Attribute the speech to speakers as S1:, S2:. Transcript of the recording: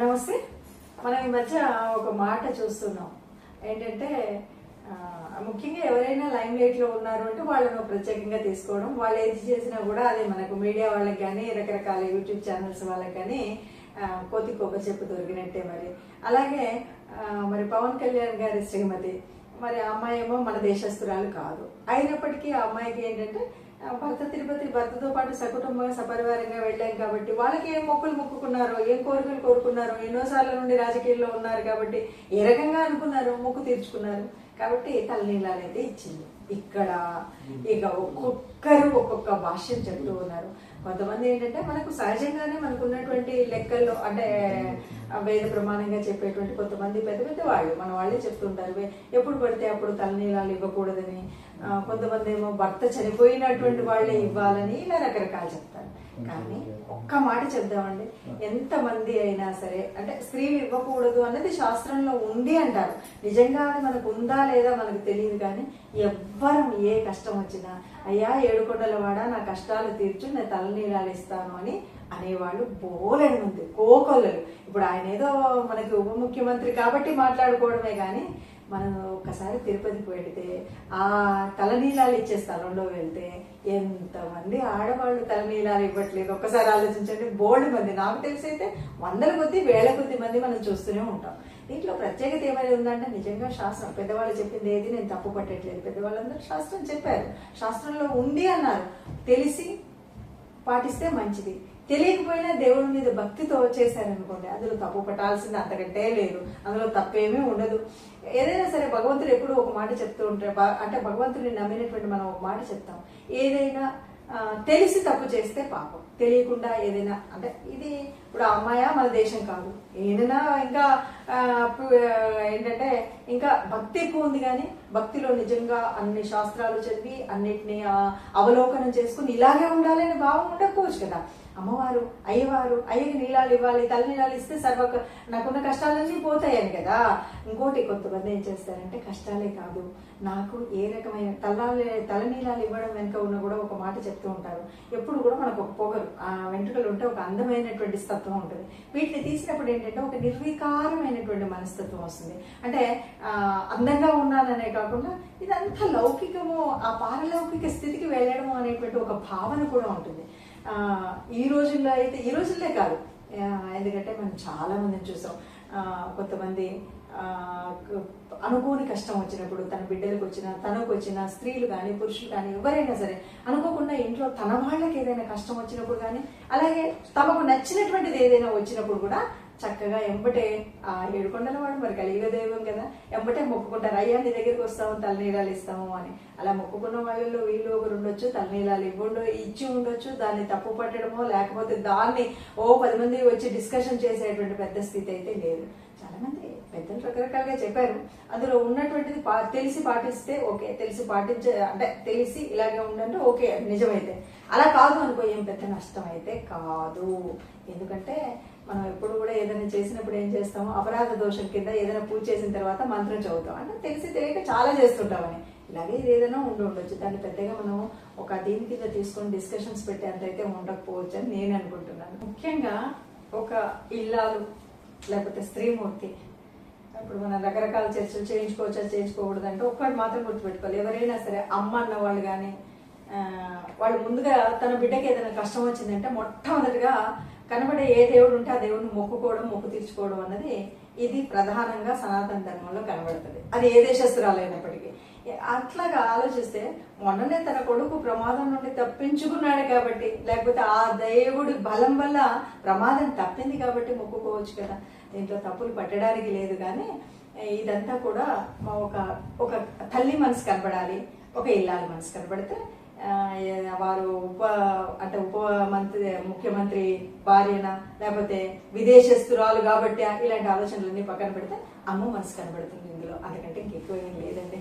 S1: నమస్తే. మనం ఈ మధ్య ఒక మాట చూస్తున్నాం. ఏంటంటే ముఖ్యంగా ఎవరైనా లైమ్ లైట్లో ఉన్నారు అంటే వాళ్ళను ప్రత్యేకంగా తీసుకోవడం వాళ్ళు ఏది చేసినా కూడా అది మనకు మీడియా వాళ్ళకి కానీ రకరకాల యూట్యూబ్ ఛానల్స్ వాళ్ళకి కానీ కోతి కోక చెప్పు దొరికినట్టే మరి. అలాగే మరి పవన్ కళ్యాణ్ గారి శ్రీమతి మరి ఆ అమ్మాయి ఏమో మన దేశస్తురాలు కాదు. అయినప్పటికీ ఆ అమ్మాయికి ఏంటంటే భర్త తిరుపతి భర్తతో పాటు సకుటుంబంగా సపరివారంగా వెళ్ళాం కాబట్టి వాళ్ళకి ఏం మొక్కులు మొక్కుకున్నారో ఏం కోరికలు కోరుకున్నారో ఎన్నోసార్ల నుండి రాజకీయాల్లో ఉన్నారు కాబట్టి ఏ రకంగా అనుకున్నారు మొక్కు తీర్చుకున్నారు కాబట్టి తలనీళ్ళు అనేది ఇచ్చింది. ఇక్కడ ఇక ఒక్కొక్కరు ఒక్కొక్క భాష్యం చెప్తూ ఉన్నారు. కొంతమంది ఏంటంటే మనకు సహజంగానే మనకు ఉన్నటువంటి లెక్కల్లో అంటే వేద ప్రమాణంగా చెప్పేటువంటి కొంతమంది పెద్ద పెద్ద వాళ్ళు మన వాళ్ళే చెప్తుంటారు ఎప్పుడు పడితే అప్పుడు తలనీలాలు ఇవ్వకూడదని. కొంతమంది ఏమో భర్త చనిపోయినటువంటి వాళ్ళే ఇవ్వాలని ఇలా రకరకాలు చెప్తారు. కానీ ఒక్క మాట చెప్దామండి ఎంత మంది అయినా సరే అంటే స్త్రీలు ఇవ్వకూడదు అన్నది శాస్త్రంలో ఉంది అంటారు. నిజంగా అది మనకు ఉందా లేదా మనకు తెలియదు కానీ ఎవ్వరం ఏ కష్టం వచ్చినా అయ్యా ఏడుకొండలవాడ నా కష్టాలు తీర్చు నేను తలనీలాలు ఇస్తాను అని అనేవాళ్ళు బోలెడు మంది కోకొల్లలు. ఇప్పుడు ఆయన ఏదో మనకి ఉప ముఖ్యమంత్రి కాబట్టి మాట్లాడుకోవడమే కానీ మనం ఒక్కసారి తిరుపతికి వెళితే ఆ తలనీలాలు ఇచ్చే స్థలంలో వెళ్తే ఎంతమంది ఆడవాళ్ళు తలనీలాలు ఇవ్వట్లేదు. ఒక్కసారి ఆలోచించండి బోల్డ్ మంది. నాకు తెలిసి అయితే వందల కొద్ది వేల కొద్ది మంది మనం చూస్తూనే ఉంటాం. దీంట్లో ప్రత్యేకత ఏమైనా ఉందంటే నిజంగా శాస్త్రం. పెద్దవాళ్ళు చెప్పింది ఏది నేను తప్పు పట్టట్లేదు. పెద్దవాళ్ళందరూ శాస్త్రం చెప్పారు. శాస్త్రంలో ఉంది అన్నారు. తెలిసి పాటిస్తే మంచిది. తెలియకపోయినా దేవుడి మీద భక్తితో చేశారనుకోండి అందులో తప్పు పట్టాల్సింది అంతకంటే లేదు. అందులో తప్పేమీ ఉండదు. ఏదైనా సరే భగవంతుడు ఎప్పుడు ఒక మాట చెప్తూ ఉంటారు అంటే భగవంతుడిని నమ్మినటువంటి మనం ఒక మాట చెప్తాం. ఏదైనా తెలిసి తప్పు చేస్తే పాపం. తెలియకుండా ఏదైనా అంటే ఇది ఇప్పుడు అమ్మాయా? మన దేశం కాదు. ఏదైనా ఇంకా ఏంటంటే ఇంకా భక్తి ఎక్కువ ఉంది కానీ భక్తిలో నిజంగా అన్ని శాస్త్రాలు చదివి అన్నిటినీ అవలోకనం చేసుకుని ఇలాగే ఉండాలని భావం ఉండకపోవచ్చు కదా. అమ్మవారు అయ్యవారు అయ్యకి నీళ్ళాలు ఇవ్వాలి తల నీళ్ళాలు ఇస్తే సర్వ నాకున్న కష్టాలన్నీ పోతాయని కదా. ఇంకోటి కొంతమంది ఏం చేస్తారంటే కష్టాలే కాదు నాకు ఏ రకమైన తలాలు తలనీలాలు ఇవ్వడం వెనుక ఉన్న కూడా ఒక మాట చెప్తూ ఉంటారు. ఎప్పుడు కూడా మనకు ఒక పొగరు ఆ వెంట్రుకలు ఉంటే ఒక అందమైనటువంటి స్తత్వం ఉంటుంది. వీటిని తీసినప్పుడు ఏంటంటే ఒక నిర్వికారమైనటువంటి మనస్తత్వం వస్తుంది. అంటే అందంగా ఉన్నాననే కాకుండా ఇదంతా లౌకికము ఆ పారలౌకిక స్థితికి వెళ్ళడము అనేటువంటి ఒక భావన కూడా ఉంటుంది. ఈ రోజుల్లో అయితే ఈ రోజుల్లో కాదు. ఎందుకంటే మనం చాలా మందిని చూసాం కొంతమంది అనుకోని కష్టం వచ్చినప్పుడు తన బిడ్డలకు వచ్చిన తనకు వచ్చిన స్త్రీలు కానీ పురుషులు కానీ ఎవరైనా సరే అనుకోకుండా ఇంట్లో తన వాళ్ళకి ఏదైనా కష్టం వచ్చినప్పుడు కానీ అలాగే తమకు నచ్చినటువంటిది ఏదైనా వచ్చినప్పుడు కూడా చక్కగా ఎంబటే ఆ ఏడుకొండల వాడు మరి కలిగే దైవం కదా ఎంబటే మొక్కుకుంటారు. అయ్యా నీ దగ్గరికి వస్తాము తలనీలాలు ఇస్తాము అని. అలా మొక్కుకున్న వాళ్ళలో వీళ్ళు ఒకరు ఉండొచ్చు తలనీలాలు ఇవ్వండు ఇచ్చి ఉండొచ్చు దాన్ని తప్పు పట్టడమో లేకపోతే దాన్ని ఓ పది మంది వచ్చి డిస్కషన్ చేసేటువంటి పెద్ద స్థితి అయితే లేదు. చాలా మంది పెద్దలు రకరకాలుగా చెప్పారు. అందులో ఉన్నటువంటిది పా తెలిసి పాటిస్తే ఓకే తెలిసి పాటించే అంటే తెలిసి ఇలాగే ఉండంటే ఓకే నిజమైతే. అలా కాదు అనుకో ఏం పెద్ద నష్టం అయితే కాదు. ఎందుకంటే మనం ఎప్పుడు కూడా ఏదైనా చేసినప్పుడు ఏం చేస్తాము? అపరాధ దోషం కింద ఏదైనా పూజ చేసిన తర్వాత మంత్రం చదువుతాం. అంటే తెలిసి తెలియక చాలా చేస్తుంటామని. ఇలాగే ఇది ఏదైనా ఉండి ఉండొచ్చు. దాన్ని పెద్దగా మనం ఒక దీని కింద తీసుకొని డిస్కషన్స్ పెట్టేంత అయితే ఉండకపోవచ్చు అని నేను అనుకుంటున్నాను. ముఖ్యంగా ఒక ఇల్లాలు లేకపోతే స్త్రీమూర్తి ఇప్పుడు మనం రకరకాల చర్చలు చేయించుకోవచ్చా చేయించుకోకూడదు అంటే ఒక్కటి మాత్రం గుర్తుపెట్టుకోవాలి. ఎవరైనా సరే అమ్మ అన్న వాళ్ళు కానీ వాళ్ళు ముందుగా తన బిడ్డకి ఏదైనా కష్టం వచ్చిందంటే మొట్టమొదటిగా కనబడే ఏ దేవుడు ఉంటే ఆ దేవుడిని మొక్కుకోవడం మొక్కు తీర్చుకోవడం అన్నది ఇది ప్రధానంగా సనాతన ధర్మంలో కనబడుతుంది. అది ఏ దేశస్తురాలైనప్పటికీ అట్లాగా ఆలోచిస్తే మొన్ననే తన కొడుకు ప్రమాదం నుండి తప్పించుకున్నాడు కాబట్టి లేకపోతే ఆ దేవుడి బలం వల్ల ప్రమాదం తప్పింది కాబట్టి మొక్కుకోవచ్చు కదా. దీంట్లో తప్పులు పట్టడానికి లేదు కానీ ఇదంతా కూడా ఒక ఒక తల్లి మనసు కనబడాలి ఒక ఇల్లాలి మనసు కనబడితే వారు ఉప అంటే ఉప మంత్రి ముఖ్యమంత్రి భార్యన లేకపోతే విదేశస్తురాలు కాబట్టి ఇలాంటి ఆలోచనలన్నీ పక్కన పెడితే అమ్మ మనసు కనబడుతుంది ఇందులో. అందుకంటే ఇంకెక్కువ ఏం లేదండి.